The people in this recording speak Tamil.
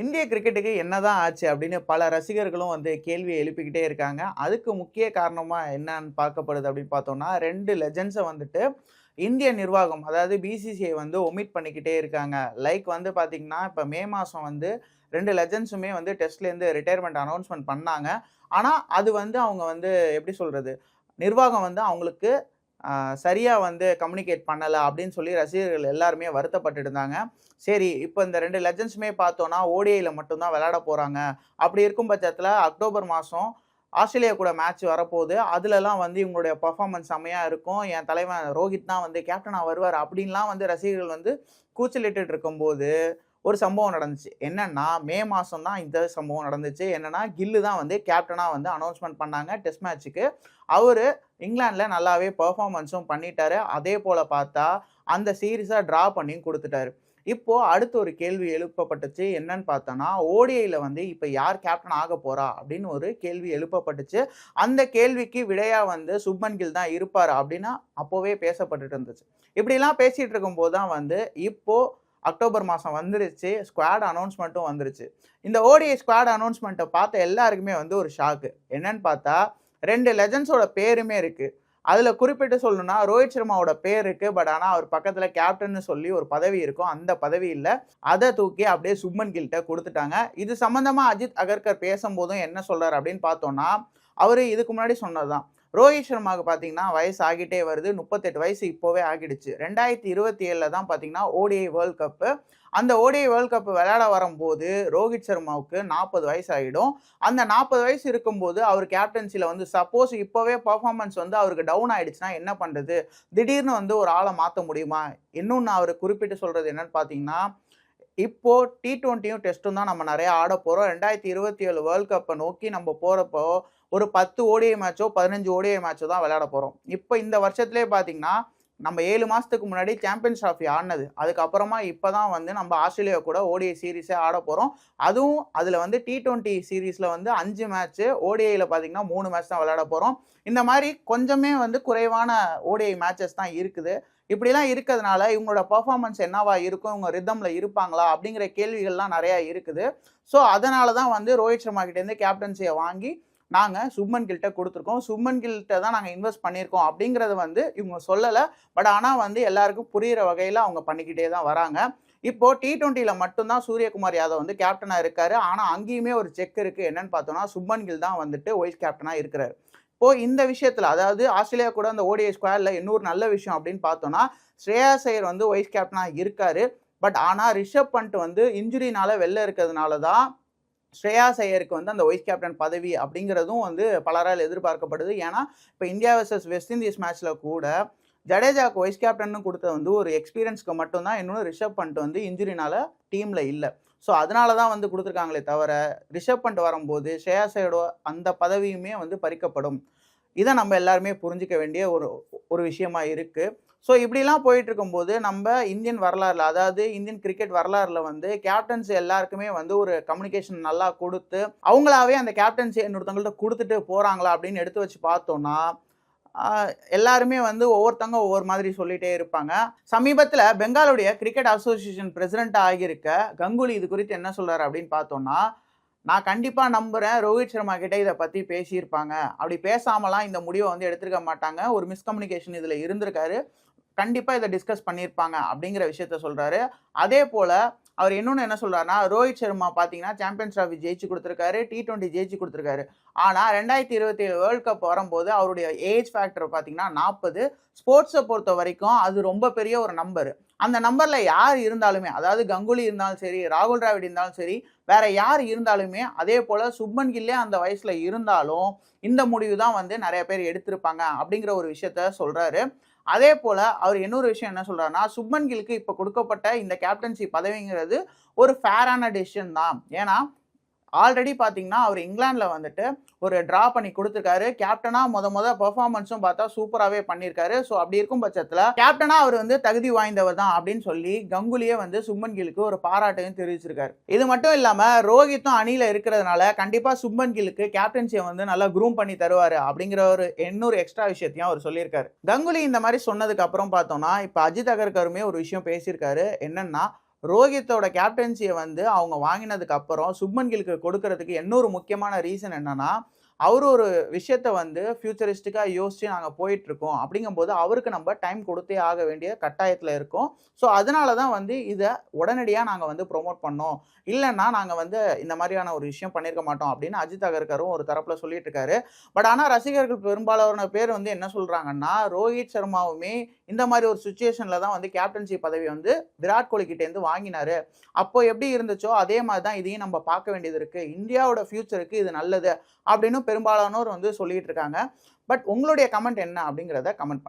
இந்திய கிரிக்கெட்டுக்கு என்னதான் ஆச்சு அப்படின்னு பல ரசிகர்களும் வந்து கேள்வியை எழுப்பிக்கிட்டே இருக்காங்க. அதுக்கு முக்கிய காரணமாக என்னன்னு பார்க்கப்படுது அப்படின்னு பார்த்தோம்னா ரெண்டு லெஜண்ட்ஸை வந்துட்டு இந்திய நிர்வாகம் அதாவது பிசிசிஐ வந்து ஒமிட் பண்ணிக்கிட்டே இருக்காங்க. லைக் வந்து பார்த்திங்கன்னா இப்போ மே மாதம் வந்து ரெண்டு லெஜண்ட்ஸுமே வந்து டெஸ்ட்லேருந்து ரிட்டையர்மெண்ட் அனௌன்ஸ்மெண்ட் பண்ணாங்க. ஆனால் அது வந்து அவங்க வந்து எப்படி சொல்கிறது நிர்வாகம் வந்து அவங்களுக்கு சரியாக வந்து கம்யூனிகேட் பண்ணலை அப்படின்னு சொல்லி ரசிகர்கள் எல்லாருமே வருத்தப்பட்டு இருந்தாங்க சரி இப்போ இந்த ரெண்டு லெஜண்ட்ஸுமே பார்த்தோன்னா ஓடிஐயில் மட்டும்தான் விளையாட போகிறாங்க அப்படி இருக்கும் பட்சத்தில் அக்டோபர் மாதம் ஆஸ்திரேலியா கூட மேட்ச் வரப்போகுது. அதுலலாம் வந்து இவங்களுடைய பர்ஃபார்மன்ஸ் செம்மையாக இருக்கும். என் தலைவன் ரோஹித் தான் வந்து கேப்டனாக வருவார் அப்படின்லாம் வந்து ரசிகர்கள் வந்து கூச்சலிட்டு இருக்கும்போது ஒரு சம்பவம் நடந்துச்சு. என்னன்னா மே மாதம் தான் இந்த சம்பவம் நடந்துச்சு. என்னன்னா கில்லு தான் வந்து கேப்டனாக வந்து அனௌன்ஸ்மெண்ட் பண்ணாங்க டெஸ்ட் மேட்ச்சுக்கு அவர் இங்கிலாண்டில் நல்லாவே பர்ஃபார்மன்ஸும் பண்ணிட்டாரு. அதே போல் பார்த்தா அந்த சீரீஸாக ட்ரா பண்ணியும் கொடுத்துட்டாரு. இப்போது அடுத்து ஒரு கேள்வி எழுப்பப்பட்டுச்சு. என்னன்னு பார்த்தோன்னா ஓடிஐயில் வந்து இப்போ யார் கேப்டன் ஆக போகிறா அப்படின்னு ஒரு கேள்வி எழுப்பப்பட்டுச்சு. அந்த கேள்விக்கு விடையாக வந்து சுப்மன் கில் தான் இருப்பார் அப்படின்னு அப்போவே பேசப்பட்டுட்டு இருந்துச்சு. இப்படிலாம் பேசிகிட்டு இருக்கும்போது தான் வந்து இப்போது அக்டோபர் மாதம் வந்துருச்சு ஸ்குவாட் அனௌன்ஸ்மெண்ட்டும் வந்துருச்சு. இந்த ஓடிஐ ஸ்குவாட் அனௌன்ஸ்மெண்ட்டை பார்த்த எல்லாருக்குமே வந்து ஒரு ஷாக்கு என்னன்னு பார்த்தா ரெண்டு லெஜண்ட்ஸோட பேருமே இருக்குது அதில் குறிப்பிட்டு சொல்லணும்னா ரோஹித் சர்மாவோட பேர் இருக்குது பட் ஆனால் அவர் பக்கத்தில் கேப்டன்னு சொல்லி ஒரு பதவி இருக்கும். அந்த பதவி இல்லை. அதை தூக்கி அப்படியே சுப்மன் கில்கிட்ட கொடுத்துட்டாங்க. இது சம்மந்தமாக அஜித் அகர்கர் பேசும்போதும் என்ன சொல்கிறார் அப்படின்னு பார்த்தோன்னா அவர் இதுக்கு முன்னாடி சொன்னது தான் ரோஹித் சர்மாவுக்கு பார்த்தீங்கன்னா வயசு ஆகிட்டே வருது. முப்பத்தெட்டு வயசு இப்போவே ஆகிடுச்சு. ரெண்டாயிரத்தி இருபத்தி ஏழில் தான் பார்த்தீங்கன்னா ஓடிஐ வேர்ல்ட் கப்பு அந்த ஓடிஐ வேர்ல்ட் கப் விளையாட வரும்போது ரோஹித் சர்மாவுக்கு நாற்பது வயசு ஆகிடும். அந்த நாற்பது வயசு இருக்கும்போது அவர் கேப்டன்சியில் வந்து சப்போஸ் இப்போவே பர்ஃபார்மன்ஸ் வந்து அவருக்கு டவுன் ஆகிடுச்சுன்னா என்ன பண்ணுறது திடீர்னு வந்து ஒரு ஆளை மாற்ற முடியுமா? இன்னொன்று அவர் குறிப்பிட்டு சொல்கிறது என்னன்னு பார்த்தீங்கன்னா இப்போது டி ட்வெண்ட்டியும் டெஸ்ட்டும் தான் நம்ம நிறையா ஆட போகிறோம் ரெண்டாயிரத்தி இருபத்தி ஏழு வேர்ல்ட் கப்பை நோக்கி நம்ம போகிறப்போ ஒரு பத்து ஓடிஐ மேட்சோ பதினஞ்சு ஓடிஐ மேட்சோ தான் விளையாட போகிறோம் இப்போ இந்த வருஷத்துலேயே பார்த்தீங்கன்னா நம்ம ஏழு மாதத்துக்கு முன்னாடி சாம்பியன்ஸ் ட்ராஃபி ஆடினது. அதுக்கப்புறமா இப்போ தான் வந்து நம்ம ஆஸ்திரேலியா கூட ஓடிஐ சீரீஸே ஆட போகிறோம் அதுவும் அதில் வந்து டி டுவெண்ட்டி சீரீஸில் வந்து அஞ்சு மேட்ச்சு ஓடிஐயில் பார்த்தீங்கன்னா மூணு மேட்ச் தான் விளையாட போகிறோம் இந்த மாதிரி கொஞ்சமே வந்து குறைவான ஓடிஐ மேட்சஸ் தான் இருக்குது. இப்படிலாம் இருக்கிறதுனால இவங்களோட பர்ஃபார்மன்ஸ் என்னவா இருக்கும்? இவங்க ரிதமில் இருப்பாங்களா? அப்படிங்கிற கேள்விகள்லாம் நிறையா இருக்குது. ஸோ அதனால தான் வந்து ரோஹித் சர்மா கிட்டேருந்து கேப்டன்சியை வாங்கி நாங்கள் சுப்மன் கில்ட்ட கொடுத்துருக்கோம். சுப்மன் கில்கிட்ட தான் நாங்கள் இன்வெஸ்ட் பண்ணியிருக்கோம் அப்படிங்கிறத வந்து இவங்க சொல்லலை. பட் ஆனால் வந்து எல்லாருக்கும் புரிகிற வகையில் அவங்க பண்ணிக்கிட்டே தான் வராங்க. இப்போ டி டுவெண்ட்டியில் மட்டும்தான் சூரியகுமார் யாதவ் வந்து கேப்டனாக இருக்காரு. ஆனால் அங்கேயுமே ஒரு செக் இருக்குது என்னன்னு பார்த்தோம்னா சுப்மன் கில் தான் வந்துட்டு வைஸ் கேப்டனாக இருக்கிறார். இப்போ இந்த விஷயத்தில் அதாவது ஆஸ்திரேலியா கூட அந்த ஓடிஐ ஸ்கொயரில் இன்னொரு நல்ல விஷயம் அப்படின்னு பார்த்தோம்னா ஸ்ரேயா சையர் வந்து வைஸ் கேப்டனாக இருக்காரு. பட் ஆனால் ரிஷப் பண்ட் வந்து இன்ஜுரினால வெளில இருக்கிறதுனால தான் ஸ்ரேயா சையருக்கு வந்து அந்த வைஸ் கேப்டன் பதவி அப்படிங்கிறதும் வந்து பலரால் எதிர்பார்க்கப்படுது. ஏன்னா இப்போ இந்தியா வர்சஸ் வெஸ்ட் இண்டீஸ் மேட்ச்சில் கூட ஜடேஜாவுக்கு வைஸ் கேப்டன் கொடுத்தது வந்து ஒரு எக்ஸ்பீரியன்ஸ்க்கு மட்டும்தான். இன்னொன்று ரிஷப் பண்ட் வந்து இன்ஜுரினால டீமில் இல்லை. ஸோ அதனால தான் வந்து கொடுத்துருக்காங்களே தவிர ரிஷப் பண்ட் வரும்போது ஸ்ரேயா சையடோ அந்த பதவியுமே வந்து பறிக்கப்படும். இதை நம்ம எல்லாருமே புரிஞ்சிக்க வேண்டிய ஒரு ஒரு விஷயமா இருக்குது ஸோ இப்படிலாம் போயிட்டு இருக்கும்போது நம்ம இந்தியன் வரலாறுல அதாவது இந்தியன் கிரிக்கெட் வரலாறுல வந்து கேப்டன்ஸ் எல்லாருக்குமே வந்து ஒரு கம்யூனிகேஷன் நல்லா கொடுத்து அவங்களாவே அந்த கேப்டன்சி இன்னொருத்தவங்கள்ட்ட கொடுத்துட்டு போகிறாங்களா அப்படின்னு எடுத்து வச்சு பார்த்தோன்னா எல்லாருமே வந்து ஒவ்வொருத்தவங்க ஒவ்வொரு மாதிரி சொல்லிகிட்டே இருப்பாங்க. சமீபத்தில் பெங்காலுடைய கிரிக்கெட் அசோசியேஷன் பிரசிடென்ட் ஆகியிருக்க கங்குலி இது குறித்து என்ன சொல்கிறார் அப்படின்னு பார்த்தோன்னா நான் கண்டிப்பாக நம்புகிறேன் ரோஹித் சர்மா கிட்டே இதை பற்றி பேசியிருப்பாங்க. அப்படி பேசாமலாம் இந்த முடிவை வந்து எடுத்துருக்க மாட்டாங்க. ஒரு மிஸ்கம்யூனிகேஷன் இதில் இருந்திருக்காரு. கண்டிப்பாக இதை டிஸ்கஸ் பண்ணியிருப்பாங்க அப்படிங்கிற விஷயத்த சொல்கிறாரு அதே போல் அவர் இன்னொன்று என்ன சொல்கிறாருன்னா ரோஹித் சர்மா பார்த்தீங்கன்னா சாம்பியன்ஸ் ட்ராஃபி ஜெயிச்சு கொடுத்துருக்காரு டி டுவெண்ட்டி ஜெயிச்சு கொடுத்துருக்காரு. ஆனால் ரெண்டாயிரத்தி இருபத்தி ஏழு வேர்ல்ட் கப் வரும்போது அவருடைய ஏஜ் ஃபேக்டர் பார்த்தீங்கன்னா நாற்பது ஸ்போர்ட்ஸை பொறுத்த வரைக்கும் அது ரொம்ப பெரிய ஒரு நம்பர் அந்த நம்பரில் யார் இருந்தாலுமே அதாவது கங்குலி இருந்தாலும் சரி ராகுல் டிராவிட் இருந்தாலும் சரி வேற யார் இருந்தாலுமே அதே போல் சுப்மன் கில்லே அந்த வயசில் இருந்தாலும் இந்த முடிவு தான் வந்து நிறைய பேர் எடுத்திருப்பாங்க அப்படிங்கிற ஒரு விஷயத்த சொல்கிறாரு அதே போல் அவர் இன்னொரு விஷயம் என்ன சொல்கிறாருன்னா சுப்மன் கிலுக்கு இப்போ கொடுக்கப்பட்ட இந்த கேப்டன்சி பதவிங்கிறது ஒரு ஃபேரான டெசிஷன் தான். ஏன்னா ஆல்ரெடி பார்த்தீங்கன்னா அவர் இங்கிலாண்டில் வந்துட்டு ஒரு ட்ரா பண்ணி கொடுத்துருக்காரு. கேப்டனாக முத முத பெர்ஃபார்மன்ஸும் பார்த்தா சூப்பராகவே பண்ணியிருக்காரு ஸோ அப்படி இருக்கும் பட்சத்தில் கேப்டனாக அவர் வந்து தகுதி வாய்ந்தவர் தான் அப்படின்னு சொல்லி கங்குலியே வந்து சுப்மன் கிலுக்கு ஒரு பாராட்டையும் தெரிவிச்சிருக்காரு. இது மட்டும் இல்லாமல் ரோஹித்தும் அணியில் இருக்கிறதுனால கண்டிப்பாக சுப்மன் கிலுக்கு கேப்டன்சியை வந்து நல்லா க்ரூம் பண்ணி தருவார் அப்படிங்கிற ஒரு இன்னொரு எக்ஸ்ட்ரா விஷயத்தையும் அவர் சொல்லியிருக்காரு. கங்குலி இந்த மாதிரி சொன்னதுக்கு அப்புறம் பார்த்தோம்னா இப்போ அஜித் அகர்கருமே ஒரு விஷயம் பேசியிருக்காரு. என்னன்னா ரோஹித்தோட கேப்டன்சியை வந்து அவங்க வாங்கினதுக்கு அப்புறம் சுப்மன் கில்க்கு கொடுக்கறதுக்கு இன்னொரு முக்கியமான ரீசன் என்னன்னா, அவர் ஒரு விஷயத்த வந்து ஃபியூச்சரிஸ்டிக்காக யோசித்து நாங்கள் போயிட்டுருக்கோம். அப்படிங்கும்போது அவருக்கு நம்ம டைம் கொடுத்தே ஆக வேண்டிய கட்டாயத்தில் இருக்கும் ஸோ அதனால தான் வந்து இதை உடனடியாக நாங்கள் வந்து ப்ரொமோட் பண்ணோம். இல்லைன்னா நாங்கள் வந்து இந்த மாதிரியான ஒரு விஷயம் பண்ணியிருக்க மாட்டோம் அப்படின்னு அஜித் அகர்கரும் ஒரு தரப்பில் சொல்லிட்டு இருக்காரு. பட் ஆனால் ரசிகர்கள் பெரும்பாலான பேர் வந்து என்ன சொல்கிறாங்கன்னா ரோஹித் சர்மாவுமே இந்த மாதிரி ஒரு சுச்சுவேஷனில் தான் வந்து கேப்டன்சி பதவி வந்து விராட் கோலி கிட்டேருந்து வாங்கினார் அப்போ எப்படி இருந்துச்சோ அதே மாதிரி தான் இதையும் நம்ம பார்க்க வேண்டியது இருக்குது இந்தியாவோட ஃபியூச்சருக்கு இது நல்லது அப்படின்னு பெரும்பாலானோர் வந்து சொல்லிகிட்டு இருக்காங்க. பட் உங்களுடைய கமெண்ட் என்ன அப்படிங்கிறத கமெண்ட் பண்ணுங்கள்